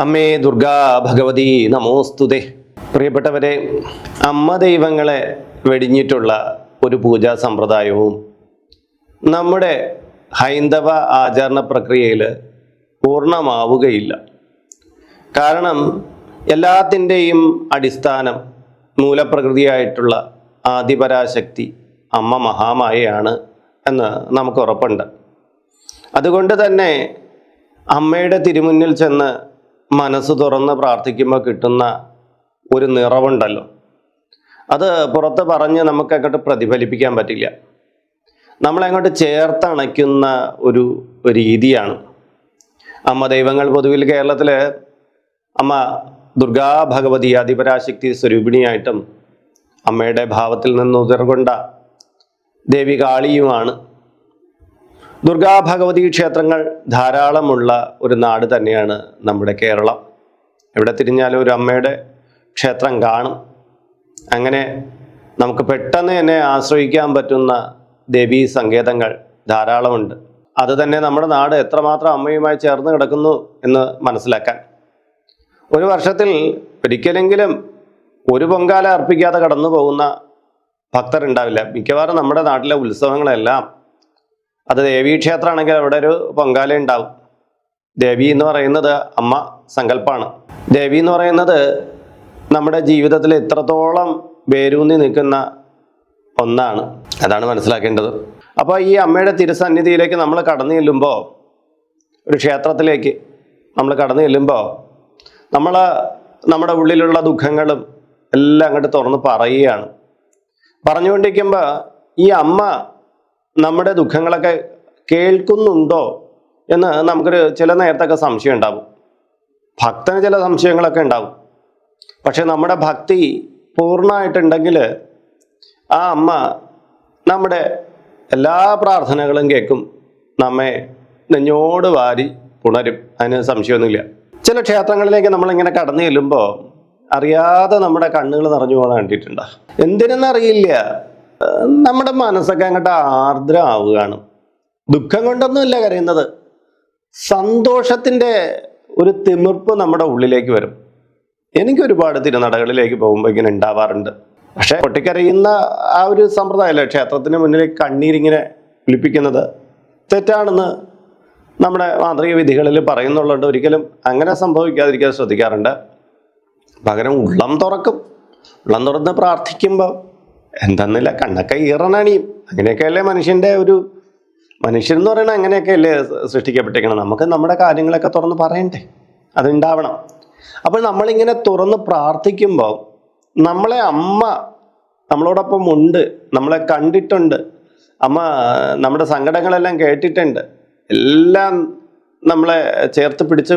അമ്മേ ദുർഗാ ഭഗവതി നമോസ്തുതേ പ്രിയപ്പെട്ടവരെ അമ്മ ദൈവങ്ങളെ വെടിഞ്ഞിട്ടുള്ള ഒരു പൂജാ സമ്പ്രദായവും നമ്മുടെ ഹൈന്ദവ ആചരണ പ്രക്രിയയിൽ പൂർണമാവുകയില്ല. കാരണം എല്ലാത്തിന്റെയും അടിസ്ഥാനം മൂലപ്രകൃതിയായിട്ടുള്ള ആദിപരാശക്തി അമ്മ മഹാമായയാണ് എന്ന് നമുക്ക് ഉറപ്പുണ്ട് അതുകൊണ്ട് തന്നെ അമ്മയുടെ തിരുമുന്നിൽ ചെന്ന് മനസ്സ് തുറന്ന് പ്രാർത്ഥിക്കുമ്പോൾ കിട്ടുന്ന ഒരു നിറവുണ്ടല്ലോ. അത് പുറത്ത് പറഞ്ഞ് നമുക്ക് അങ്ങോട്ട് പ്രതിഫലിപ്പിക്കാൻ പറ്റില്ല. നമ്മളങ്ങോട്ട് ചേർത്തണയ്ക്കുന്ന ഒരു രീതിയാണ്. അമ്മ ദൈവങ്ങൾ പൊതുവിൽ കേരളത്തിൽ അമ്മ ദുർഗാ ഭഗവതി അധിപരാശക്തി സ്വരൂപിണിയായിട്ടും അമ്മയുടെ ഭാവത്തിൽ നിന്ന് ഉതിർകൊണ്ട ദേവി കാളിയുമാണ്. ദുർഗാ ഭഗവതി ക്ഷേത്രങ്ങൾ ധാരാളമുള്ള ഒരു നാട് തന്നെയാണ് നമ്മുടെ കേരളം. എവിടെ തിരിഞ്ഞാലും ഒരു അമ്മയുടെ ക്ഷേത്രം കാണും. അങ്ങനെ നമുക്ക് പെട്ടെന്ന് തന്നെ ആശ്രയിക്കാൻ പറ്റുന്ന ദേവീ സങ്കേതങ്ങൾ ധാരാളമുണ്ട്. അത് തന്നെ നമ്മുടെ നാട് എത്രമാത്രം അമ്മയുമായി ചേർന്ന് കിടക്കുന്നു എന്ന് മനസ്സിലാക്കാൻ. ഒരു വർഷത്തിൽ ഒരിക്കലെങ്കിലും ഒരു പൊങ്കാല അർപ്പിക്കാതെ കടന്നു പോകുന്ന ഭക്തരുണ്ടാവില്ല. മിക്കവാറും നമ്മുടെ നാട്ടിലെ ഉത്സവങ്ങളെല്ലാം അത് ദേവീക്ഷേത്രമാണെങ്കിൽ അവിടെ ഒരു പൊങ്കാല ഉണ്ടാവും. ദേവി എന്ന് പറയുന്നത് അമ്മ സങ്കല്പമാണ് ദേവി എന്ന് പറയുന്നത് നമ്മുടെ ജീവിതത്തിൽ എത്രത്തോളം വേരൂന്നി നിൽക്കുന്ന ഒന്നാണ്. അതാണ് മനസ്സിലാക്കേണ്ടത്. അപ്പോൾ ഈ അമ്മയുടെ തിരുസന്നിധിയിലേക്ക് നമ്മൾ കടന്നു ചെല്ലുമ്പോൾ ഒരു ക്ഷേത്രത്തിലേക്ക് നമ്മൾ കടന്നു ചെല്ലുമ്പോൾ നമ്മൾ നമ്മുടെ ഉള്ളിലുള്ള ദുഃഖങ്ങളും എല്ലാം അങ്ങോട്ട് തുറന്ന് പറയുകയാണ്. പറഞ്ഞുകൊണ്ടിരിക്കുമ്പോൾ ഈ അമ്മ നമ്മുടെ ദുഃഖങ്ങളൊക്കെ കേൾക്കുന്നുണ്ടോ എന്ന് നമുക്കൊരു ചില നേരത്തൊക്കെ സംശയം ഉണ്ടാവും. ഭക്തന് ചില സംശയങ്ങളൊക്കെ ഉണ്ടാവും. പക്ഷെ നമ്മുടെ ഭക്തി പൂർണമായിട്ടുണ്ടെങ്കിൽ ആ അമ്മ നമ്മുടെ എല്ലാ പ്രാർത്ഥനകളും കേൾക്കും. നമ്മെ നെഞ്ഞോട് വാരി ഉണരും അതിന് സംശയമൊന്നുമില്ല. ചില ക്ഷേത്രങ്ങളിലേക്ക് നമ്മളിങ്ങനെ കടന്നു ചെല്ലുമ്പോൾ അറിയാതെ നമ്മുടെ കണ്ണുകൾ നിറഞ്ഞു പോകാൻ കണ്ടിട്ടുണ്ടോ എന്തിനെന്നറിയില്ല. നമ്മുടെ മനസ്സൊക്കെ അങ്ങോട്ട് ആർദ്രമാവുകയാണ് ദുഃഖം കൊണ്ടൊന്നുമല്ല കരയുന്നത്. സന്തോഷത്തിന്റെ ഒരു തിമിർപ്പ് നമ്മുടെ ഉള്ളിലേക്ക് വരും. എനിക്ക് ഒരുപാട് തിരുനടകളിലേക്ക് പോകുമ്പോൾ ഇങ്ങനെ ഉണ്ടാവാറുണ്ട്. പക്ഷെ പൊട്ടിക്കരയുന്ന ആ ഒരു സമ്പ്രദായമല്ലേ ക്ഷേത്രത്തിന് മുന്നിലേക്ക് കണ്ണീരിങ്ങനെ കുളിപ്പിക്കുന്നത്? തെറ്റാണെന്ന് നമ്മുടെ മാന്ത്രിക വിധികളിൽ പറയുന്നുള്ളതുകൊണ്ട് ഒരിക്കലും അങ്ങനെ സംഭവിക്കാതിരിക്കാൻ ശ്രദ്ധിക്കാറുണ്ട്. പകരം ഉള്ളം തുറക്കും. ഉള്ളം തുറന്ന് പ്രാർത്ഥിക്കുമ്പോൾ എന്തെന്നില്ല കണ്ണൊക്കെ അങ്ങനെയൊക്കെ അങ്ങനെയൊക്കെയല്ലേ മനുഷ്യന്റെ ഒരു മനുഷ്യൻ എന്ന് പറയുന്നത് അങ്ങനെയൊക്കെയല്ലേ സൃഷ്ടിക്കപ്പെട്ടിരിക്കണം നമുക്ക് നമ്മുടെ കാര്യങ്ങളൊക്കെ തുറന്ന് പറയണ്ടേ? അതുണ്ടാവണം. അപ്പോൾ നമ്മളിങ്ങനെ തുറന്ന് പ്രാർത്ഥിക്കുമ്പോൾ നമ്മളെ അമ്മ നമ്മളോടൊപ്പം ഉണ്ട് നമ്മളെ കണ്ടിട്ടുണ്ട് അമ്മ നമ്മുടെ സങ്കടങ്ങളെല്ലാം കേട്ടിട്ടുണ്ട് എല്ലാം നമ്മളെ ചേർത്ത് പിടിച്ച്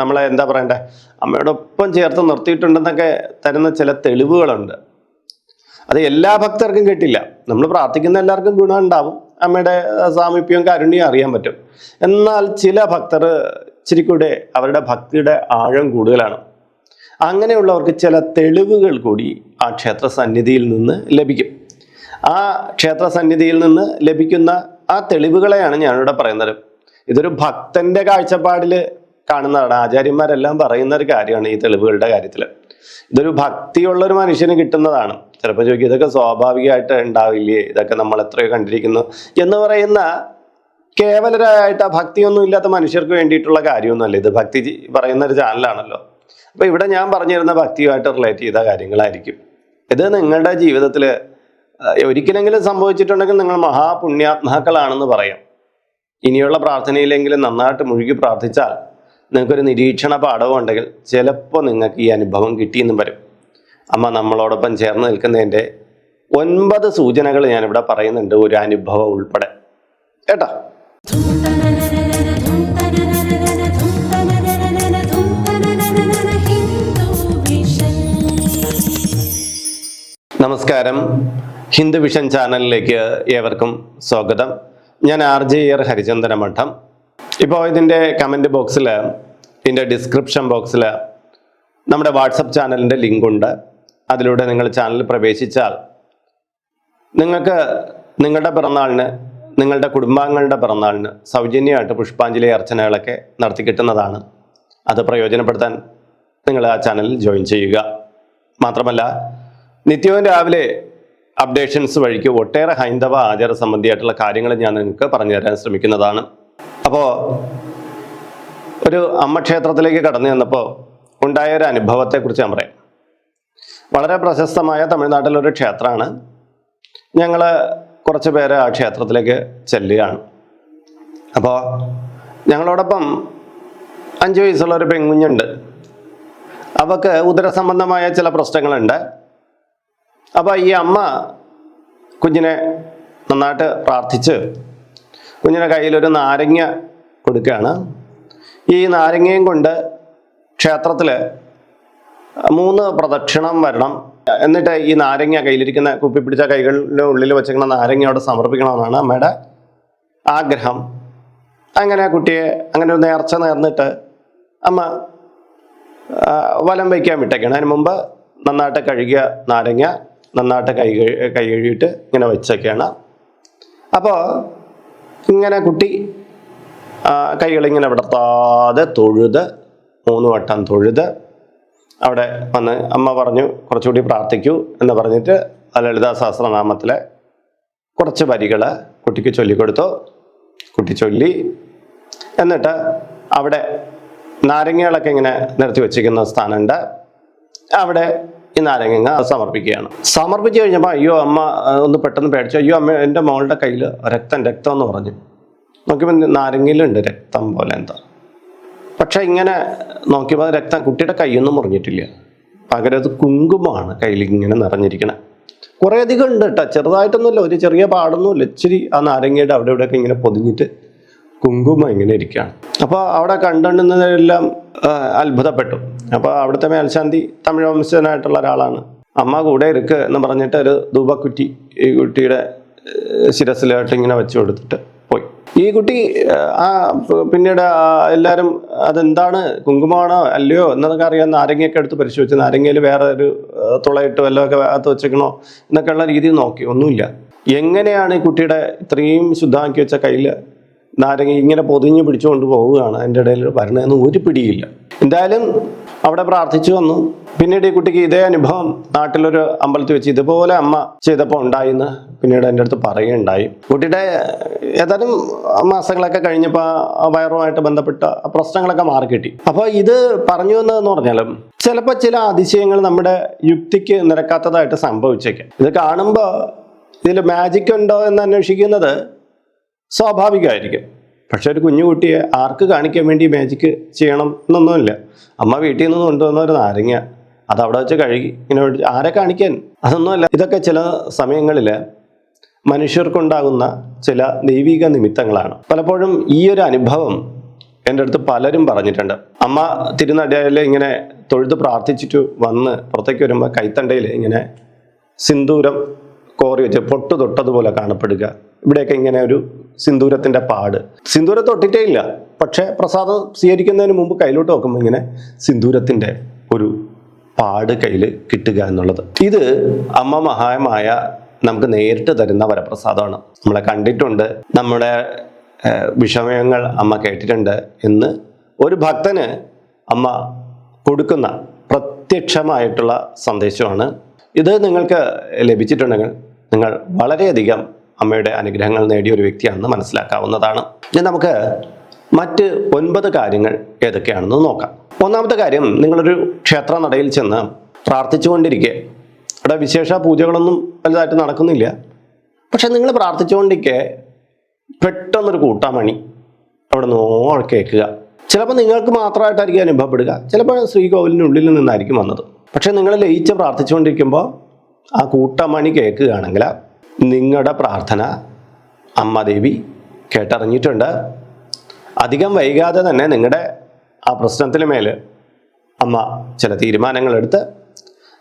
നമ്മളെ എന്താ പറയണ്ടേ അമ്മയോടൊപ്പം ചേർത്ത് നിർത്തിയിട്ടുണ്ടെന്നൊക്കെ തരുന്ന ചില തെളിവുകളുണ്ട്. അത് എല്ലാ ഭക്തർക്കും കിട്ടില്ല. നമ്മൾ പ്രാർത്ഥിക്കുന്ന എല്ലാവർക്കും ഗുണം ഉണ്ടാവും. അമ്മയുടെ സാമീപ്യവും കാരുണ്യവും അറിയാൻ പറ്റും. എന്നാൽ ചില ഭക്തർ ഇച്ചിരി കൂടെ അവരുടെ ഭക്തിയുടെ ആഴം കൂടുതലാണ്. അങ്ങനെയുള്ളവർക്ക് ചില തെളിവുകൾ കൂടി ആ ക്ഷേത്ര സന്നിധിയിൽ നിന്ന് ലഭിക്കും. ആ ക്ഷേത്ര സന്നിധിയിൽ നിന്ന് ലഭിക്കുന്ന ആ തെളിവുകളെയാണ് ഞാനിവിടെ പറയുന്നത്. ഇതൊരു ഭക്തന്റെ കാഴ്ചപ്പാടിൽ കാണുന്നതാണ്. ആചാര്യന്മാരെല്ലാം പറയുന്ന ഒരു കാര്യമാണ് ഈ തെളിവുകളുടെ കാര്യത്തിൽ ഇതൊരു ഭക്തിയുള്ള ഒരു മനുഷ്യന് കിട്ടുന്നതാണ്. ചിലപ്പോൾ ചോദിക്കും ഇതൊക്കെ സ്വാഭാവികമായിട്ട് ഉണ്ടാവില്ലേ? ഇതൊക്കെ നമ്മൾ എത്രയോ കണ്ടിരിക്കുന്നു. എന്ന് പറയുന്ന കേവലരായിട്ട് ആ ഭക്തിയൊന്നും ഇല്ലാത്ത മനുഷ്യർക്ക് വേണ്ടിയിട്ടുള്ള കാര്യമൊന്നുമല്ല. ഇത് ഭക്തി പറയുന്ന ഒരു ചാനലാണല്ലോ. അപ്പൊ ഇവിടെ ഞാൻ പറഞ്ഞിരുന്ന ഭക്തിയുമായിട്ട് റിലേറ്റ് ചെയ്ത കാര്യങ്ങളായിരിക്കും. ഇത് നിങ്ങളുടെ ജീവിതത്തിൽ ഒരിക്കലെങ്കിലും സംഭവിച്ചിട്ടുണ്ടെങ്കിൽ നിങ്ങൾ മഹാപുണ്യാത്മാക്കളാണെന്ന് പറയാം. ഇനിയുള്ള പ്രാർത്ഥനയിലെങ്കിലും നന്നായിട്ട് മുഴുകി പ്രാർത്ഥിച്ചാൽ നിങ്ങൾക്കൊരു നിരീക്ഷണ പാഠവും ഉണ്ടെങ്കിൽ ചിലപ്പോൾ നിങ്ങൾക്ക് ഈ അനുഭവം കിട്ടിയെന്നും വരും. അമ്മ നമ്മളോടൊപ്പം ചേർന്ന് നിൽക്കുന്നതിന്റെ ഒൻപത് സൂചനകൾ ഞാനിവിടെ പറയുന്നുണ്ട് ഒരു അനുഭവം ഉൾപ്പെടെ. കേട്ടോ? നമസ്കാരം. ഹിന്ദു വിഷൻ ചാനലിലേക്ക് ഏവർക്കും സ്വാഗതം. ഞാൻ ആർ ജെ ആർ ഹരിചന്ദന മഠം ഇപ്പോൾ ഇതിന്റെ കമന്റ് ബോക്സിൽ ഇതിന്റെ ഡിസ്ക്രിപ്ഷൻ ബോക്സിൽ നമ്മുടെ വാട്സപ്പ് ചാനലിന്റെ ലിങ്കുണ്ട് അതിലൂടെ നിങ്ങൾ ചാനൽ പ്രവേശിച്ചാൽ നിങ്ങൾക്ക് നിങ്ങളുടെ പിറന്നാളിന് നിങ്ങളുടെ കുടുംബാംഗങ്ങളുടെ പിറന്നാളിന് സൗജന്യമായിട്ട് പുഷ്പാഞ്ജലി അർച്ചനകളൊക്കെ നടത്തി കിട്ടുന്നതാണ്. അത് പ്രയോജനപ്പെടുത്താൻ നിങ്ങൾ ആ ചാനലിൽ ജോയിൻ ചെയ്യുക. മാത്രമല്ല നിത്യവും രാവിലെ അപ്ഡേഷൻസ് വഴിക്ക് ഒട്ടേറെ ഹൈന്ദവ ആചാര സംബന്ധിയായിട്ടുള്ള കാര്യങ്ങൾ ഞാൻ നിങ്ങൾക്ക് പറഞ്ഞു തരാൻ ശ്രമിക്കുന്നതാണ്. അപ്പോൾ ഒരു അമ്മ ക്ഷേത്രത്തിലേക്ക് കടന്നു ചെന്നപ്പോൾ ഉണ്ടായ ഒരു അനുഭവത്തെക്കുറിച്ച് ഞാൻ പറയാം. വളരെ പ്രശസ്തമായ തമിഴ്നാട്ടിലൊരു ക്ഷേത്രമാണ്. ഞങ്ങൾ കുറച്ച് പേര് ആ ക്ഷേത്രത്തിലേക്ക് ചെല്ലുകയാണ്. അപ്പോൾ ഞങ്ങളോടൊപ്പം അഞ്ച് വയസ്സുള്ള ഒരു പെൺകുഞ്ഞുണ്ട്. അവക്ക് ഉദരസംബന്ധമായ ചില പ്രശ്നങ്ങളുണ്ട്. അപ്പോൾ ഈ അമ്മ കുഞ്ഞിനെ നന്നായിട്ട് പ്രാർത്ഥിച്ച് കുഞ്ഞിന്റെ കയ്യിലൊരു നാരങ്ങ കൊടുക്കുകയാണ്. ഈ നാരങ്ങയും കൊണ്ട് ക്ഷേത്രത്തിൽ മൂന്ന് പ്രദക്ഷിണം വരണം. എന്നിട്ട് ഈ നാരങ്ങ കയ്യിലിരിക്കുന്ന കുപ്പി പിടിച്ച കൈകളിലെ ഉള്ളിൽ വെച്ചിരിക്കുന്ന നാരങ്ങ അവിടെ സമർപ്പിക്കണമെന്നാണ് അമ്മയുടെ ആഗ്രഹം. അങ്ങനെ കുട്ടിയെ അങ്ങനെ ഒരു നേർച്ച നേർന്നിട്ട് അമ്മ വലം വയ്ക്കാൻ വിട്ടേക്കണം. അതിന് മുമ്പ് നന്നായിട്ട് കഴുകിയ നാരങ്ങ നന്നായിട്ട് കൈ കൈ കഴുകിയിട്ട് ഇങ്ങനെ വെച്ചൊക്കെയാണ് അപ്പോൾ ഇങ്ങനെ കുട്ടി കൈകളിങ്ങനെ വിടർത്താതെ തൊഴുത് മൂന്ന് വട്ടം തൊഴുത്. അവിടെ വന്ന് അമ്മ പറഞ്ഞു കുറച്ചുകൂടി പ്രാർത്ഥിക്കൂ എന്ന് പറഞ്ഞിട്ട് ലളിതാ സഹസ്രനാമത്തിലെ കുറച്ച് വരികൾ കുട്ടിക്ക് ചൊല്ലിക്കൊടുത്തു. കുട്ടി ചൊല്ലി. എന്നിട്ട് അവിടെ നാരങ്ങകളൊക്കെ ഇങ്ങനെ നിർത്തി വെച്ചിരിക്കുന്ന സ്ഥാനമുണ്ട്. അവിടെ ഈ നാരങ്ങ സമർപ്പിക്കുകയാണ്. സമർപ്പിച്ച് കഴിഞ്ഞപ്പോൾ അയ്യോ അമ്മ ഒന്ന് പെട്ടെന്ന് പേടിച്ചു. അയ്യോ അമ്മ എന്റെ മോളുടെ കയ്യിൽ രക്തം രക്തം എന്ന് പറഞ്ഞു. നോക്കിയപ്പോൾ നാരങ്ങയിലുണ്ട് രക്തം പോലെ എന്താ. പക്ഷെ ഇങ്ങനെ നോക്കിയപ്പോൾ രക്തം കുട്ടിയുടെ കൈയൊന്നും മുറിഞ്ഞിട്ടില്ല. പകരം അത് കുങ്കുമമാണ് കയ്യിൽ ഇങ്ങനെ നിറഞ്ഞിരിക്കണേ. കുറേ അധികം ഉണ്ട് കേട്ടോ. ചെറുതായിട്ടൊന്നുമില്ല. ഒരു ചെറിയ പാടൊന്നുമില്ല. ഇച്ചിരി ആ നാരങ്ങയുടെ അവിടെ ഇവിടെയൊക്കെ ഇങ്ങനെ പൊതിഞ്ഞിട്ട് കുങ്കുമ ഇങ്ങനെ ഇരിക്കുകയാണ്. അപ്പോൾ അവിടെ കണ്ടുകൊണ്ടിരുന്നതെല്ലാം അത്ഭുതപ്പെട്ടു. അപ്പോൾ അവിടുത്തെ മേൽശാന്തി തമിഴ് വംശജനായിട്ടുള്ള ഒരാളാണ്. അമ്മ കൂടെ ഇരിക്കുക എന്ന് പറഞ്ഞിട്ട് ഒരു ധൂപക്കുറ്റി ഈ കുട്ടിയുടെ ശിരസിലായിട്ട് ഇങ്ങനെ വെച്ചു കൊടുത്തിട്ട് ഈ കുട്ടി ആ പിന്നീട് എല്ലാവരും അതെന്താണ്? കുങ്കുമമാണോ അല്ലയോ എന്നതൊക്കെ അറിയാൻ നാരങ്ങയൊക്കെ എടുത്ത് പരിശോധിച്ചു നാരങ്ങയിൽ വേറെ ഒരു തുളയിട്ട് വല്ലതൊക്കെ അകത്ത് വെച്ചേക്കണോ എന്നൊക്കെയുള്ള രീതിയിൽ നോക്കി. ഒന്നുമില്ല. എങ്ങനെയാണ് ഈ കുട്ടിയുടെ ഇത്രയും ശുദ്ധമാക്കി വെച്ച കയ്യിൽ നാരങ്ങ ഇങ്ങനെ പൊതിഞ്ഞ് പിടിച്ചുകൊണ്ട് പോവുകയാണ്? അതിന്റെ ഇടയിൽ വരണതെന്ന് ഒരു പിടിയില്ല. എന്തായാലും അവിടെ പ്രാർത്ഥിച്ചു വന്നു. പിന്നീട് ഈ കുട്ടിക്ക് ഇതേ അനുഭവം നാട്ടിലൊരു അമ്പലത്തിൽ വെച്ച് ഇതുപോലെ അമ്മ ചെയ്തപ്പോൾ ഉണ്ടായിന്ന്. പിന്നീട് എന്റെ അടുത്ത് പറയുകയുണ്ടായി. കുട്ടിയുടെ ഏതാനും മാസങ്ങളൊക്കെ കഴിഞ്ഞപ്പോൾ വയറുമായിട്ട് ബന്ധപ്പെട്ട പ്രശ്നങ്ങളൊക്കെ മാറി കിട്ടി അപ്പോൾ ഇത് പറഞ്ഞു എന്ന് പറഞ്ഞാലും ചിലപ്പോൾ ചില അതിശയങ്ങൾ നമ്മുടെ യുക്തിക്ക് നിരക്കാത്തതായിട്ട് സംഭവിച്ചേക്കാം. ഇത് കാണുമ്പോൾ ഇതിൽ മാജിക് ഉണ്ടോ എന്ന് അന്വേഷിക്കുന്നത് സ്വാഭാവികമായിരിക്കും. പക്ഷെ ഒരു കുഞ്ഞു കുട്ടിയെ ആർക്ക് കാണിക്കാൻ വേണ്ടി മാജിക്ക് ചെയ്യണം എന്നൊന്നുമില്ല. അമ്മ വീട്ടിൽ നിന്ന് കൊണ്ടുവന്ന ഒരു നാരങ്ങ. അത് അവിടെ വെച്ച് കഴുകി ഇങ്ങനെ ആരെ കാണിക്കാൻ? അതൊന്നുമല്ല. ഇതൊക്കെ ചില സമയങ്ങളിൽ മനുഷ്യർക്കുണ്ടാകുന്ന ചില ദൈവിക നിമിത്തങ്ങളാണ്. പലപ്പോഴും ഈ ഒരു അനുഭവം എന്റെ അടുത്ത് പലരും പറഞ്ഞിട്ടുണ്ട്. അമ്മ തിരുനടയിൽ ഇങ്ങനെ തൊഴുത് പ്രാർത്ഥിച്ചിട്ട് വന്ന് പുറത്തേക്ക് വരുമ്പോൾ കൈത്തണ്ടയിൽ ഇങ്ങനെ സിന്ദൂരം കോറി വെച്ച് പൊട്ട് തൊട്ടതുപോലെ കാണപ്പെടുക. ഇവിടെയൊക്കെ ഇങ്ങനെ ഒരു സിന്ദൂരത്തിന്റെ പാട്. സിന്ദൂരം തൊട്ടിട്ടേ ഇല്ല. പക്ഷെ പ്രസാദം സ്വീകരിക്കുന്നതിന് മുമ്പ് കയ്യിലോട്ട് നോക്കുമ്പോൾ ഇങ്ങനെ സിന്ദൂരത്തിന്റെ ഒരു പാട് കയ്യിൽ കിട്ടുക എന്നുള്ളത്. ഇത് അമ്മ മഹായമായ നമുക്ക് നേരിട്ട് തരുന്ന വരപ്രസാദമാണ്. നമ്മളെ കണ്ടിട്ടുണ്ട്. നമ്മുടെ വിഷമയങ്ങൾ അമ്മ കേട്ടിട്ടുണ്ട് എന്ന് ഒരു ഭക്തന് അമ്മ കൊടുക്കുന്ന പ്രത്യക്ഷമായിട്ടുള്ള സന്ദേശമാണ്. ഇത് നിങ്ങൾക്ക് ലഭിച്ചിട്ടുണ്ടെങ്കിൽ നിങ്ങൾ വളരെയധികം അമ്മയുടെ അനുഗ്രഹങ്ങൾ നേടിയ ഒരു വ്യക്തിയാണെന്ന് മനസ്സിലാക്കാവുന്നതാണ്. ഇനി നമുക്ക് മറ്റ് ഒൻപത് കാര്യങ്ങൾ ഏതൊക്കെയാണെന്ന് നോക്കാം. ഒന്നാമത്തെ കാര്യം നിങ്ങളൊരു ക്ഷേത്ര നടയിൽ ചെന്ന് പ്രാർത്ഥിച്ചുകൊണ്ടിരിക്കുക അവിടെ വിശേഷ പൂജകളൊന്നും വലുതായിട്ട് നടക്കുന്നില്ല. പക്ഷെ നിങ്ങൾ പ്രാർത്ഥിച്ചുകൊണ്ടിരിക്കെ പെട്ടെന്നൊരു കൂട്ടാമണി അവിടെ നോൾ കേൾക്കുക. ചിലപ്പോൾ നിങ്ങൾക്ക് മാത്രമായിട്ടായിരിക്കും അനുഭവപ്പെടുക. ചിലപ്പോൾ ശ്രീകോവിലിനുള്ളിൽ നിന്നായിരിക്കും വന്നത്. പക്ഷേ നിങ്ങൾ ലയിച്ച് പ്രാർത്ഥിച്ചുകൊണ്ടിരിക്കുമ്പോൾ ആ കൂട്ടമണി കേൾക്കുകയാണെങ്കിൽ നിങ്ങളുടെ പ്രാർത്ഥന അമ്മ ദേവി കേട്ടറിഞ്ഞിട്ടുണ്ട്. അധികം വൈകാതെ തന്നെ നിങ്ങളുടെ ആ പ്രശ്നത്തിന് മേൽ അമ്മ ചില തീരുമാനങ്ങളെടുത്ത്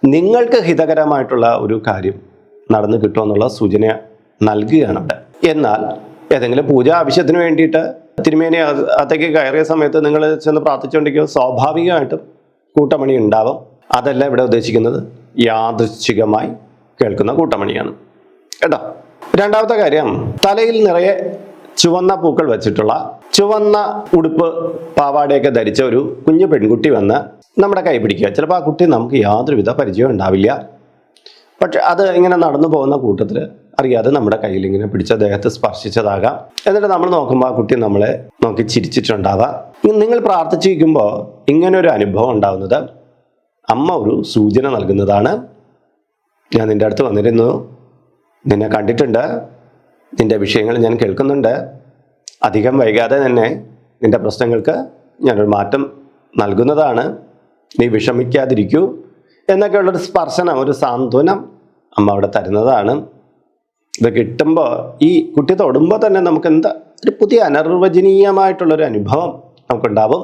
നിങ്ങൾക്ക് ഹിതകരമായിട്ടുള്ള ഒരു കാര്യം നടന്നു കിട്ടുമെന്നുള്ള സൂചന നൽകുകയാണ് എന്നാൽ ഏതെങ്കിലും പൂജ ആവശ്യത്തിന് വേണ്ടിയിട്ട് തിരുമേനി അക- അകത്തേക്ക് കയറിയ സമയത്ത് നിങ്ങൾ ചെന്ന് പ്രാർത്ഥിച്ചുകൊണ്ടിരിക്കുമ്പോൾ സ്വാഭാവികമായിട്ടും കൂട്ടമണി ഉണ്ടാവും. അതല്ല ഇവിടെ ഉദ്ദേശിക്കുന്നത് യാദൃശ്ചികമായി കേൾക്കുന്ന കൂട്ടമണിയാണ്. കേട്ടോ. രണ്ടാമത്തെ കാര്യം തലയിൽ നിറയെ ചുവന്ന പൂക്കൾ വെച്ചിട്ടുള്ള ചുവന്ന ഉടുപ്പ് പാവാടയൊക്കെ ധരിച്ച ഒരു കുഞ്ഞു പെൺകുട്ടി വന്ന് നമ്മുടെ കൈ പിടിക്കുക. ചിലപ്പോൾ ആ കുട്ടി നമുക്ക് യാതൊരുവിധ പരിചയം ഉണ്ടാവില്ല. പക്ഷെ അത് ഇങ്ങനെ നടന്നു പോകുന്ന കൂട്ടത്തിൽ അറിയാതെ നമ്മുടെ കയ്യിൽ ഇങ്ങനെ പിടിച്ച ദേഹത്ത് സ്പർശിച്ചതാകാം. എന്നിട്ട് നമ്മൾ നോക്കുമ്പോൾ ആ കുട്ടി നമ്മളെ നോക്കി ചിരിച്ചിട്ടുണ്ടാവാം. നിങ്ങൾ പ്രാർത്ഥിച്ചിരിക്കുമ്പോൾ ഇങ്ങനെ ഒരു അനുഭവം ഉണ്ടാവുന്നത് അമ്മ ഒരു സൂചന നൽകുന്നതാണ്. ഞാൻ നിന്റെ അടുത്ത് വന്നിരുന്നു. നിന്നെ കണ്ടിട്ടുണ്ട്. നിന്റെ വിഷയങ്ങൾ ഞാൻ കേൾക്കുന്നുണ്ട്. അധികം വൈകാതെ തന്നെ നിന്റെ പ്രശ്നങ്ങൾക്ക് ഞാനൊരു മാറ്റം നൽകുന്നതാണ്. നീ വിഷമിക്കാതിരിക്കൂ എന്നൊക്കെയുള്ളൊരു സ്പർശനം ഒരു സാന്ത്വനം അമ്മ അവിടെ തരുന്നതാണ്. ഇത് കിട്ടുമ്പോൾ ഈ കുട്ടി തൊടുമ്പോൾ തന്നെ നമുക്ക് എന്താ ഒരു പുതിയ അനർവചനീയമായിട്ടുള്ളൊരു അനുഭവം നമുക്കുണ്ടാവും.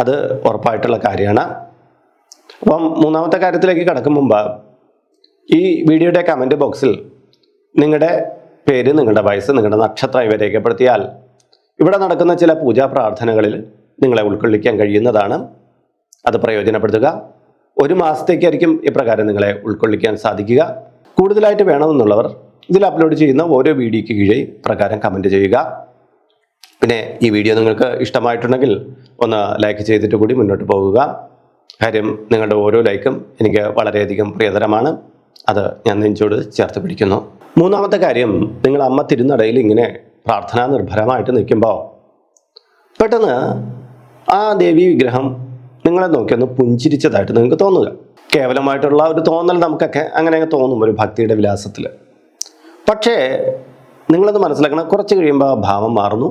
അത് ഉറപ്പായിട്ടുള്ള കാര്യമാണ്. അപ്പം മൂന്നാമത്തെ കാര്യത്തിലേക്ക് കടക്കും മുമ്പ് ഈ വീഡിയോയുടെ കമന്റ് ബോക്സിൽ നിങ്ങളുടെ പേര് നിങ്ങളുടെ വയസ്സ് നിങ്ങളുടെ നക്ഷത്രം ഇവ രേഖപ്പെടുത്തിയാൽ ഇവിടെ നടക്കുന്ന ചില പൂജാ പ്രാർത്ഥനകളിൽ നിങ്ങളെ ഉൾക്കൊള്ളിക്കാൻ കഴിയുന്നതാണ്. അത് പ്രയോജനപ്പെടുത്തുക. ഒരു മാസത്തേക്കായിരിക്കും ഇപ്രകാരം നിങ്ങളെ ഉൾക്കൊള്ളിക്കാൻ സാധിക്കുക. കൂടുതലായിട്ട് വേണമെന്നുള്ളവർ ഇതിൽ അപ്ലോഡ് ചെയ്യുന്ന ഓരോ വീഡിയോയ്ക്ക് കീഴേ പ്രകാരം കമന്റ് ചെയ്യുക. പിന്നെ ഈ വീഡിയോ നിങ്ങൾക്ക് ഇഷ്ടമായിട്ടുണ്ടെങ്കിൽ ഒന്ന് ലൈക്ക് ചെയ്തിട്ട് കൂടി മുന്നോട്ട് പോകുക. കാര്യം നിങ്ങളുടെ ഓരോ ലൈക്കും എനിക്ക് വളരെയധികം പ്രിയതരമാണ്. അത് ഞാൻ നെഞ്ചോട് ചേർത്ത് പിടിക്കുന്നു. മൂന്നാമത്തെ കാര്യം നിങ്ങൾ അമ്മ തിരുനടയിൽ ഇങ്ങനെ പ്രാർത്ഥനാ നിർഭരമായിട്ട് നിൽക്കുമ്പോൾ പെട്ടെന്ന് ആ ദേവി വിഗ്രഹം നിങ്ങളെ നോക്കി ഒന്ന് പുഞ്ചിരിച്ചതായിട്ട് നിങ്ങൾക്ക് തോന്നുക. കേവലമായിട്ടുള്ള ഒരു തോന്നൽ നമുക്കൊക്കെ അങ്ങനെ അങ്ങ് തോന്നും ഒരു ഭക്തിയുടെ വിലാസത്തിൽ. പക്ഷേ നിങ്ങളത് മനസ്സിലാക്കണം കുറച്ച് കഴിയുമ്പോൾ ആ ഭാവം മാറുന്നു.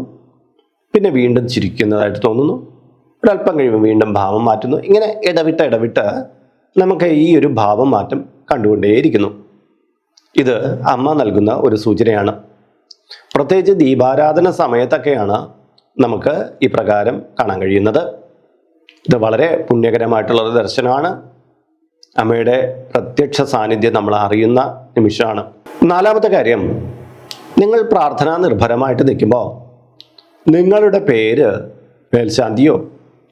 പിന്നെ വീണ്ടും ചിരിക്കുന്നതായിട്ട് തോന്നുന്നു. ഒരല്പം കഴിയുമ്പോൾ വീണ്ടും ഭാവം മാറ്റുന്നു. ഇങ്ങനെ ഇടവിട്ട് ഇടവിട്ട് നമുക്ക് ഈ ഒരു ഭാവം മാറ്റം കണ്ടുകൊണ്ടേയിരിക്കുന്നു. ഇത് അമ്മ നൽകുന്ന ഒരു സൂചനയാണ്. പ്രത്യേകിച്ച് ദീപാരാധന സമയത്തൊക്കെയാണ് നമുക്ക് ഇപ്രകാരം പ്രകാരം കാണാൻ കഴിയുന്നത്. ഇത് വളരെ പുണ്യകരമായിട്ടുള്ളൊരു ദർശനമാണ്. അമ്മയുടെ പ്രത്യക്ഷ സാന്നിധ്യം നമ്മൾ അറിയുന്ന നിമിഷമാണ്. നാലാമത്തെ കാര്യം നിങ്ങൾ പ്രാർത്ഥനാ നിർഭരമായിട്ട് നിൽക്കുമ്പോൾ നിങ്ങളുടെ പേര് മേൽശാന്തിയോ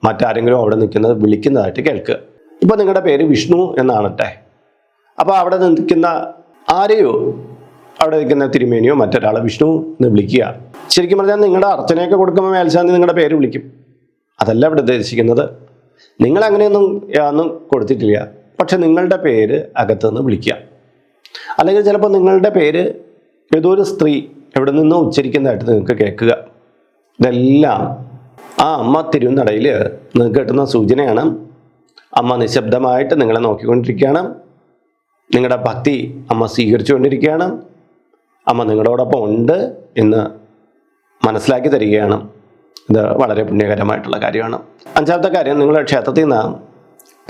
മറ്റാരെങ്കിലും അവിടെ നിൽക്കുന്നത് വിളിക്കുന്നതായിട്ട് കേൾക്കുക. ഇപ്പോൾ നിങ്ങളുടെ പേര് വിഷ്ണു എന്നാണട്ടെ. അപ്പോൾ അവിടെ നിൽക്കുന്ന ആരെയോ അവിടെ നിൽക്കുന്ന തിരുമേനിയോ മറ്റൊരാളെ വിഷ്ണു എന്ന് വിളിക്കുക. ശരിക്കും പറഞ്ഞാൽ നിങ്ങളുടെ അർച്ചനയൊക്കെ കൊടുക്കുമ്പോൾ മേൽശാന്തി നിങ്ങളുടെ പേര് വിളിക്കും. അതല്ല ഇവിടെ ഉദ്ദേശിക്കുന്നത്. നിങ്ങൾ അങ്ങനെയൊന്നും ഒന്നും കൊടുത്തിട്ടില്ല. പക്ഷെ നിങ്ങളുടെ പേര് അകത്തുനിന്ന് വിളിക്കുക. അല്ലെങ്കിൽ ചിലപ്പോൾ നിങ്ങളുടെ പേര് ഏതോ ഒരു സ്ത്രീ എവിടെ നിന്നോ ഉച്ചരിക്കുന്നതായിട്ട് നിങ്ങൾക്ക് കേൾക്കുക. ഇതെല്ലാം ആ അമ്മ തിരുനടയിൽ നിങ്ങൾക്ക് കിട്ടുന്ന സൂചനയാണ്. അമ്മ നിശബ്ദമായിട്ട് നിങ്ങളെ നോക്കിക്കൊണ്ടിരിക്കുകയാണ്. നിങ്ങളുടെ ഭക്തി അമ്മ സ്വീകരിച്ചുകൊണ്ടിരിക്കുകയാണ്. അമ്മ നിങ്ങളോടൊപ്പം ഉണ്ട് എന്ന് മനസ്സിലാക്കി തരികയാണ്. ഇത് വളരെ പുണ്യകരമായിട്ടുള്ള കാര്യമാണ്. അഞ്ചാമത്തെ കാര്യം നിങ്ങൾ ക്ഷേത്രത്തിൽ നിന്ന്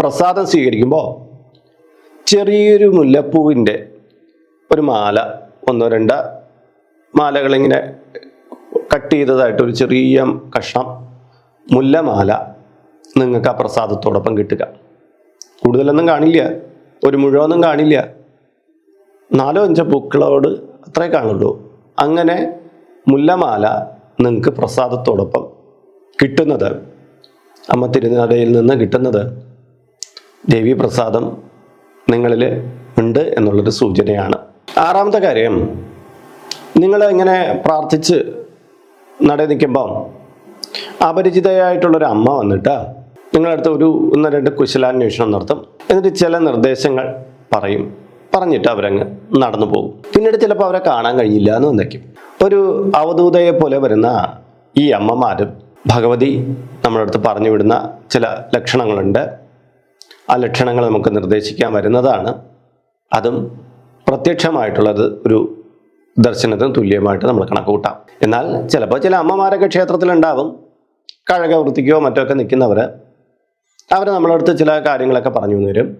പ്രസാദം സ്വീകരിക്കുമ്പോൾ ചെറിയൊരു മുല്ലപ്പൂവിന്റെ ഒരു മാല ഒന്നോ രണ്ടോ മാലകളിങ്ങനെ കട്ട് ചെയ്തതായിട്ട് ഒരു ചെറിയ കഷ്ണം മുല്ലമാല നിങ്ങൾക്ക് ആ പ്രസാദത്തോടൊപ്പം കിട്ടുക. കൂടുതലൊന്നും കാണില്ല. ഒരു മുഴുവനും കാണില്ല. നാലോ അഞ്ചോ പൂക്കളോട് അത്രേ കാണുള്ളൂ. അങ്ങനെ മുല്ലമാല നിങ്ങൾക്ക് പ്രസാദത്തോടൊപ്പം കിട്ടുന്നത് അമ്മ തിരുനടയിൽ നിന്ന് കിട്ടുന്നത് ദേവി പ്രസാദം നിങ്ങളിൽ ഉണ്ട് എന്നുള്ളൊരു സൂചനയാണ്. ആറാമത്തെ കാര്യം നിങ്ങൾ ഇങ്ങനെ പ്രാർത്ഥിച്ച് നട നിൽക്കുമ്പം അപരിചിതയായിട്ടുള്ളൊരു അമ്മ വന്നിട്ട് നിങ്ങളടുത്ത് ഒരു ഒന്ന് രണ്ട് കുശലാന്വേഷണം നടത്തും. എന്നിട്ട് ചില നിർദ്ദേശങ്ങൾ പറയും. പറഞ്ഞിട്ട് അവരങ്ങ് നടന്നു പോകും. പിന്നീട് ചിലപ്പോൾ അവരെ കാണാൻ കഴിയില്ല എന്ന് വന്നേക്കും ഒരു അവധൂതയെ പോലെ വരുന്ന ഈ അമ്മമാരും ഭഗവതി നമ്മുടെ അടുത്ത് പറഞ്ഞു വിടുന്ന ചില ലക്ഷണങ്ങളുണ്ട്. ആ ലക്ഷണങ്ങൾ നമുക്ക് നിർദ്ദേശിക്കാൻ വരുന്നതാണ്. അതും പ്രത്യക്ഷമായിട്ടുള്ളത് ഒരു ദർശനത്തിന് തുല്യമായിട്ട് നമ്മൾ കണക്ക് കൂട്ടാം. എന്നാൽ ചിലപ്പോൾ ചില അമ്മമാരൊക്കെ ക്ഷേത്രത്തിലുണ്ടാവും. കഴക വൃത്തിക്കോ മറ്റോ ഒക്കെ നിൽക്കുന്നവർ അവർ നമ്മളടുത്ത് ചില കാര്യങ്ങളൊക്കെ പറഞ്ഞു തരും.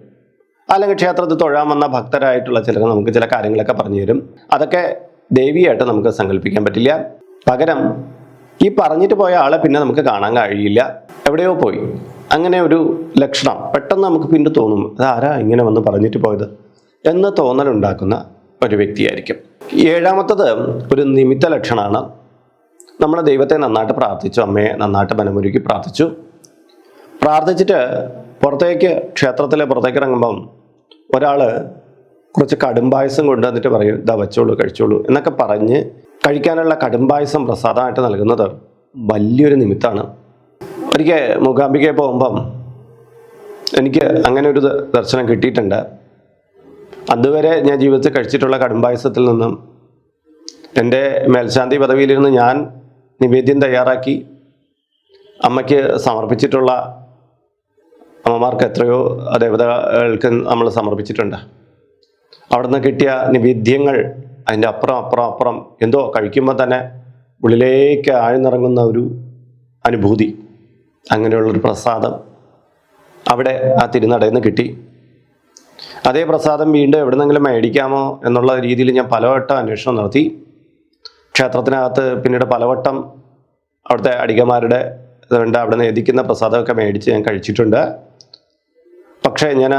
അല്ലെങ്കിൽ ക്ഷേത്രത്തിൽ തൊഴാൻ വന്ന ഭക്തരായിട്ടുള്ള ചിലർ നമുക്ക് ചില കാര്യങ്ങളൊക്കെ പറഞ്ഞു തരും. അതൊക്കെ ദേവിയായിട്ട് നമുക്ക് സങ്കല്പിക്കാൻ പറ്റില്ല. പകരം ഈ പറഞ്ഞിട്ട് പോയ ആളെ പിന്നെ നമുക്ക് കാണാൻ കഴിയില്ല. എവിടെയോ പോയി. അങ്ങനെ ഒരു ലക്ഷണം പെട്ടെന്ന് നമുക്ക് പിന്നെ തോന്നും അതാരാ ഇങ്ങനെ വന്ന് പറഞ്ഞിട്ട് പോയത്? എന്ന് തോന്നലുണ്ടാക്കുന്ന ഒരു വ്യക്തിയായിരിക്കും. ഏഴാമത്തത് ഒരു നിമിത്ത ലക്ഷണമാണ്. നമ്മുടെ ദൈവത്തെ നന്നായിട്ട് പ്രാർത്ഥിച്ചു അമ്മയെ നന്നായിട്ട് മനമുരുക്കി പ്രാർത്ഥിച്ചു. പ്രാർത്ഥിച്ചിട്ട് പുറത്തേക്ക് ക്ഷേത്രത്തിലെ പുറത്തേക്ക് ഇറങ്ങുമ്പം ഒരാൾ കുറച്ച് കടുംപായസം കൊണ്ടുവന്നിട്ട് പറയും ഇതാ വെച്ചോളൂ കഴിച്ചോളൂ എന്നൊക്കെ പറഞ്ഞ് കഴിക്കാനുള്ള കടുംപായസം പ്രസാദമായിട്ട് നൽകുന്നത് വലിയൊരു നിമിത്തമാണ്. ഒരിക്കൽ മൂകാംബികയെ പോകുമ്പം എനിക്ക് അങ്ങനെ ഒരു ദർശനം കിട്ടിയിട്ടുണ്ട്. അതുവരെ ഞാൻ ജീവിതത്തിൽ കഴിച്ചിട്ടുള്ള കടുംപായസത്തിൽ നിന്നും എന്റെ മേൽശാന്തി പദവിയിലിരുന്ന് ഞാൻ നിവേദ്യം തയ്യാറാക്കി അമ്മയ്ക്ക് സമർപ്പിച്ചിട്ടുള്ള അമ്മമാർക്ക് എത്രയോ ദേവതകൾക്ക് നമ്മൾ സമർപ്പിച്ചിട്ടുണ്ട്. അവിടുന്ന് കിട്ടിയ നിവേദ്യങ്ങൾ അതിന്റെ അപ്പുറം അപ്പുറം അപ്പുറം എന്തോ കഴിക്കുമ്പോൾ തന്നെ ഉള്ളിലേക്ക് ആഴ്ന്നിറങ്ങുന്ന ഒരു അനുഭൂതി അങ്ങനെയുള്ളൊരു പ്രസാദം അവിടെ ആ തിരുനടയിൽ നിന്ന് കിട്ടി. അതേ പ്രസാദം വീണ്ടും എവിടെന്നെങ്കിലും മേടിക്കാമോ എന്നുള്ള രീതിയിൽ ഞാൻ പലവട്ടം അന്വേഷണം നടത്തി. ക്ഷേത്രത്തിനകത്ത് പിന്നീട് പലവട്ടം അവിടുത്തെ അടികമാരുടെ അവിടെ നിന്ന് എത്തിക്കുന്ന പ്രസാദമൊക്കെ മേടിച്ച് ഞാൻ കഴിച്ചിട്ടുണ്ട്. പക്ഷേ ഞാൻ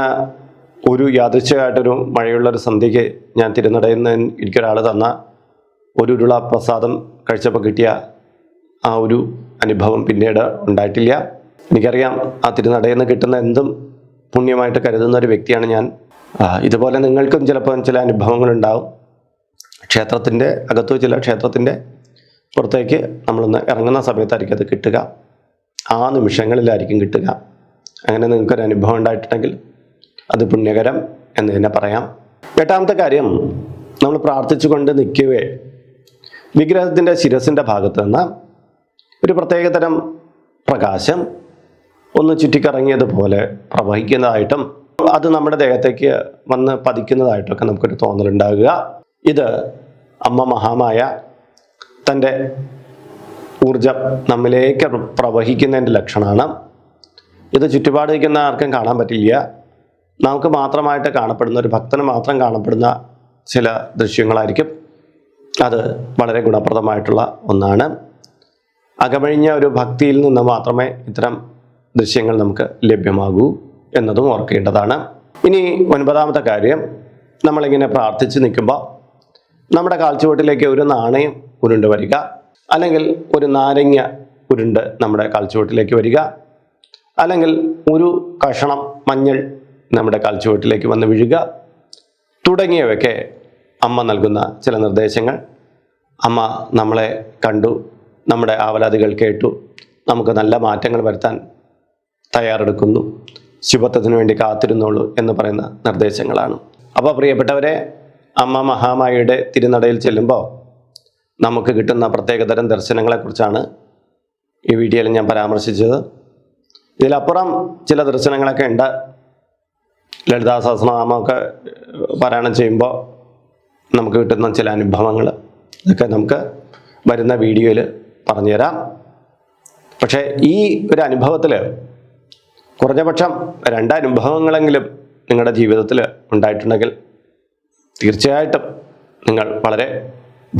ഒരു യാദൃച്ഛമായിട്ടൊരു മഴയുള്ളൊരു സന്ധ്യയ്ക്ക് ഞാൻ തിരുനടയിൽ നിന്ന് എനിക്കൊരാൾ തന്ന ഒരു ഉരുള പ്രസാദം കഴിച്ചപ്പോൾ കിട്ടിയ ആ ഒരു അനുഭവം പിന്നീട് ഉണ്ടായിട്ടില്ല. എനിക്കറിയാം ആ തിരുനടയിൽ നിന്ന് കിട്ടുന്ന എന്തും പുണ്യമായിട്ട് കരുതുന്ന ഒരു വ്യക്തിയാണ് ഞാൻ. ഇതുപോലെ നിങ്ങൾക്കും ചിലപ്പോൾ ചില അനുഭവങ്ങൾ ഉണ്ടാവും ക്ഷേത്രത്തിന്റെ അകത്തു ചില ക്ഷേത്രത്തിന്റെ പുറത്തേക്ക് നമ്മളൊന്ന് ഇറങ്ങുന്ന സമയത്തായിരിക്കും അത് കിട്ടുക. ആ നിമിഷങ്ങളിലായിരിക്കും കിട്ടുക. അങ്ങനെ നിങ്ങൾക്കൊരു അനുഭവം ഉണ്ടായിട്ടുണ്ടെങ്കിൽ അത് പുണ്യകരം എന്ന് തന്നെ പറയാം. എട്ടാമത്തെ കാര്യം നമ്മൾ പ്രാർത്ഥിച്ചുകൊണ്ട് നിൽക്കവേ വിഗ്രഹത്തിന്റെ ശിരസിന്റെ ഭാഗത്ത് നിന്ന് ഒരു പ്രത്യേകതരം പ്രകാശം ഒന്ന് ചുറ്റിക്കറങ്ങിയതുപോലെ പ്രവഹിക്കുന്നതായിട്ടും അത് നമ്മുടെ ദേഹത്തേക്ക് വന്ന് പതിക്കുന്നതായിട്ടൊക്കെ നമുക്കൊരു തോന്നലുണ്ടാകുക. ഇത് അമ്മ മഹാമായ തന്റെ ഊർജം നമ്മിലേക്ക് പ്രവഹിക്കുന്നതിന്റെ ലക്ഷണമാണ്. ഇത് ചുറ്റുപാട് നിൽക്കുന്ന ആർക്കും കാണാൻ പറ്റില്ല. നമുക്ക് മാത്രമായിട്ട് കാണപ്പെടുന്ന ഒരു ഭക്തന് മാത്രം കാണപ്പെടുന്ന ചില ദൃശ്യങ്ങളായിരിക്കും. അത് വളരെ ഗുണപ്രദമായിട്ടുള്ള ഒന്നാണ്. അകമഴിഞ്ഞ ഒരു ഭക്തിയിൽ നിന്ന് മാത്രമേ ഇത്തരം ദൃശ്യങ്ങൾ നമുക്ക് ലഭ്യമാകൂ എന്നതും ഓർക്കേണ്ടതാണ്. ഇനി ഒൻപതാമത്തെ കാര്യം നമ്മളിങ്ങനെ പ്രാർത്ഥിച്ച് നിൽക്കുമ്പോൾ നമ്മുടെ കാൽച്ചുവട്ടിലേക്ക് ഒരു നാണയം ഉരുണ്ട് വരിക. അല്ലെങ്കിൽ ഒരു നാരങ്ങ ഉരുണ്ട് നമ്മുടെ കാൽച്ചുവട്ടിലേക്ക് വരിക. അല്ലെങ്കിൽ ഒരു കഷണം മഞ്ഞൾ നമ്മുടെ കാൽച്ചുവട്ടിലേക്ക് വന്ന് വീഴുക. തുടങ്ങിയവയൊക്കെ അമ്മ നൽകുന്ന ചില നിർദ്ദേശങ്ങൾ. അമ്മ നമ്മളെ കണ്ടു നമ്മുടെ ആവലാതികൾ കേട്ടു. നമുക്ക് നല്ല മാറ്റങ്ങൾ വരുത്താൻ തയ്യാറെടുക്കുന്നു. ശുഭത്വത്തിന് വേണ്ടി കാത്തിരുന്നുള്ളൂ എന്ന് പറയുന്ന നിർദ്ദേശങ്ങളാണ്. അപ്പോൾ പ്രിയപ്പെട്ടവരെ അമ്മ മഹാമായിയുടെ തിരുനടയിൽ ചെല്ലുമ്പോൾ നമുക്ക് കിട്ടുന്ന പ്രത്യേകതരം ദർശനങ്ങളെക്കുറിച്ചാണ് ഈ വീഡിയോയിൽ ഞാൻ പരാമർശിച്ചത്. ഇതിലപ്പുറം ചില ദർശനങ്ങളൊക്കെ ഉണ്ട്. ലളിതാ സഹസ്രനാമമൊക്കെ പാരായണം ചെയ്യുമ്പോൾ നമുക്ക് കിട്ടുന്ന ചില അനുഭവങ്ങൾ ഇതൊക്കെ നമുക്ക് വരുന്ന വീഡിയോയിൽ പറഞ്ഞുതരാം. പക്ഷേ ഈ ഒരു അനുഭവത്തിൽ കുറഞ്ഞപക്ഷം രണ്ട് അനുഭവങ്ങളെങ്കിലും നിങ്ങളുടെ ജീവിതത്തിൽ ഉണ്ടായിട്ടുണ്ടെങ്കിൽ തീർച്ചയായിട്ടും നിങ്ങൾ വളരെ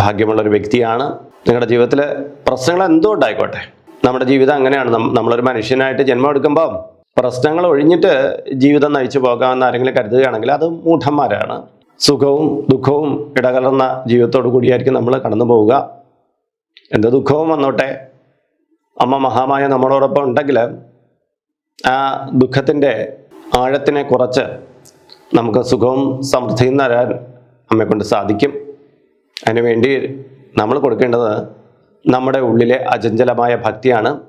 ഭാഗ്യമുള്ള ഒരു വ്യക്തിയാണ്. നിങ്ങളുടെ ജീവിതത്തിൽ പ്രശ്നങ്ങൾ എന്തോ ഉണ്ടായിക്കോട്ടെ. നമ്മുടെ ജീവിതം അങ്ങനെയാണ്. നമ്മളൊരു മനുഷ്യനായിട്ട് ജന്മം എടുക്കുമ്പോൾ പ്രശ്നങ്ങൾ ഒഴിഞ്ഞിട്ട് ജീവിതം നയിച്ചു പോകാമെന്ന് ആരെങ്കിലും കരുതുകയാണെങ്കിൽ അത് മൂഢന്മാരാണ്. സുഖവും ദുഃഖവും ഇടകലർന്ന ജീവിതത്തോടു കൂടിയായിരിക്കും നമ്മൾ കടന്നു പോവുക. എന്ത് ദുഃഖവും വന്നോട്ടെ? അമ്മ മഹാമായ നമ്മളോടൊപ്പം ഉണ്ടെങ്കിൽ ആ ദുഃഖത്തിന്റെ ആഴത്തിനെ കുറച്ച് നമുക്ക് സുഖവും സമൃദ്ധിയും തരാൻ അമ്മയെക്കൊണ്ട് സാധിക്കും. അതിനുവേണ്ടി നമ്മൾ കൊടുക്കേണ്ടത് നമ്മുടെ ഉള്ളിലെ അചഞ്ചലമായ ഭക്തിയാണ്.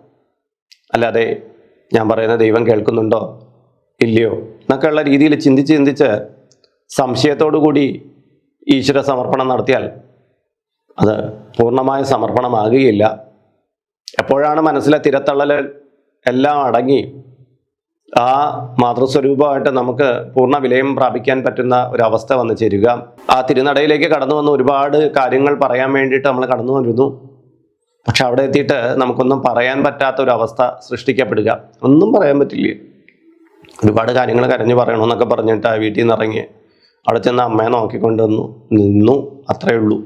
അല്ലാതെ ഞാൻ പറയുന്ന ദൈവം കേൾക്കുന്നുണ്ടോ? ഇല്ലയോ? എന്നൊക്കെയുള്ള രീതിയിൽ ചിന്തിച്ച് ചിന്തിച്ച് സംശയത്തോടു കൂടി ഈശ്വര സമർപ്പണം നടത്തിയാൽ അത് പൂർണമായ സമർപ്പണമാകുകയില്ല. എപ്പോഴാണ് മനസ്സിലെ തിരത്തള്ളൽ എല്ലാം അടങ്ങി ആ മാതൃസ്വരൂപമായിട്ട് നമുക്ക് പൂർണ വിലയം പ്രാപിക്കാൻ പറ്റുന്ന ഒരവസ്ഥ വന്നു ചേരുക. ആ തിരുനടയിലേക്ക് കടന്നു വന്ന് ഒരുപാട് കാര്യങ്ങൾ പറയാൻ വേണ്ടിയിട്ട് നമ്മൾ കടന്നു വന്നിരുന്നു. പക്ഷെ അവിടെ എത്തിയിട്ട് നമുക്കൊന്നും പറയാൻ പറ്റാത്ത ഒരു അവസ്ഥ സൃഷ്ടിക്കപ്പെടുക. ഒന്നും പറയാൻ പറ്റില്ല. ഒരുപാട് കാര്യങ്ങൾ കരഞ്ഞു പറയണമെന്നൊക്കെ പറഞ്ഞിട്ട് ആ വീട്ടിൽ നിന്ന് ഇറങ്ങി അവിടെ ചെന്ന് അമ്മയെ നോക്കിക്കൊണ്ട് വന്നു. നിന്നു. അത്രയേ ഉള്ളൂ.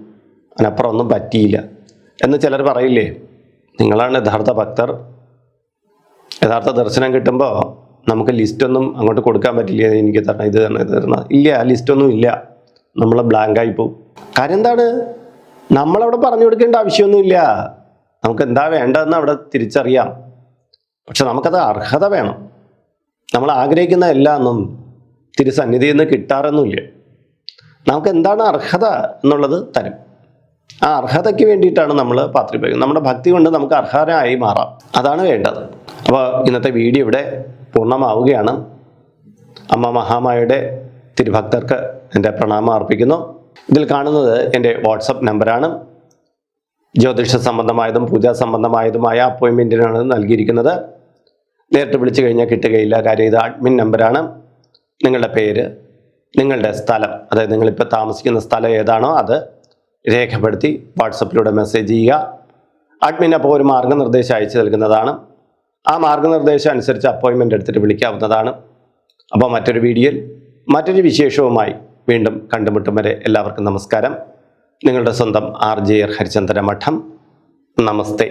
അതിനപ്പുറം ഒന്നും പറ്റിയില്ല. എന്ന് ചിലർ പറയില്ലേ? നിങ്ങളാണ് യഥാർത്ഥ ഭക്തർ. യഥാർത്ഥ ദർശനം കിട്ടുമ്പോൾ നമുക്ക് ലിസ്റ്റൊന്നും അങ്ങോട്ട് കൊടുക്കാൻ പറ്റില്ല. എനിക്ക് തരണം ഇത് തരണം ഇത് തരണം. ഇല്ല ലിസ്റ്റൊന്നും ഇല്ല. നമ്മൾ ബ്ലാങ്കായി പോകും കാര്യം എന്താണ്? നമ്മളവിടെ പറഞ്ഞു കൊടുക്കേണ്ട ആവശ്യമൊന്നുമില്ല. നമുക്ക് എന്താ വേണ്ടതെന്ന് അവിടെ തിരിച്ചറിയാം. പക്ഷെ നമുക്കത് അർഹത വേണം. നമ്മൾ ആഗ്രഹിക്കുന്ന എല്ലാം ഒന്നും തിരുസന്നിധിയിൽ നിന്ന് കിട്ടാറൊന്നുമില്ല. നമുക്ക് എന്താണ് അർഹത എന്നുള്ളത് തരും. ആ അർഹതയ്ക്ക് വേണ്ടിയിട്ടാണ് നമ്മൾ പാത്രം ഉപയോഗിക്കുന്നത് നമ്മുടെ ഭക്തി കൊണ്ട് നമുക്ക് അർഹരായി മാറാം. അതാണ് വേണ്ടത്. അപ്പോൾ ഇന്നത്തെ വീഡിയോ ഇവിടെ പൂർണമാവുകയാണ്. അമ്മ മഹാമായുടെ തിരുഭക്തർക്ക് എന്റെ പ്രണാമം അർപ്പിക്കുന്നു. ഇതിൽ കാണുന്നത് എന്റെ വാട്സപ്പ് നമ്പറാണ്. ജ്യോതിഷ സംബന്ധമായതും പൂജാ സംബന്ധമായതുമായ അപ്പോയിൻമെന്റിനാണ് നൽകിയിരിക്കുന്നത്. നേരിട്ട് വിളിച്ചു കഴിഞ്ഞാൽ കിട്ടുകയില്ല. കാര്യം ഇത് അഡ്മിൻ നമ്പറാണ് നിങ്ങളുടെ പേര് നിങ്ങളുടെ സ്ഥലം അതായത് നിങ്ങളിപ്പോൾ താമസിക്കുന്ന സ്ഥലം ഏതാണോ അത് രേഖപ്പെടുത്തി വാട്സപ്പിലൂടെ മെസ്സേജ് ചെയ്യുക. അഡ്മിൻ അപ്പോൾ ഒരു മാർഗനിർദ്ദേശം അയച്ചു നൽകുന്നതാണ്. ആ മാർഗനിർദ്ദേശം അനുസരിച്ച് അപ്പോയിൻമെന്റ് എടുത്തിട്ട് വിളിക്കാവുന്നതാണ്. അപ്പോൾ മറ്റൊരു വീഡിയോയിൽ മറ്റൊരു വിശേഷവുമായി വീണ്ടും കണ്ടുമുട്ടും വരെ എല്ലാവർക്കും നമസ്കാരം. നിങ്ങളുടെ സ്വന്തം ആർ ജെ ആർ ഹരിചന്ദ്ര മഠം നമസ്തേ.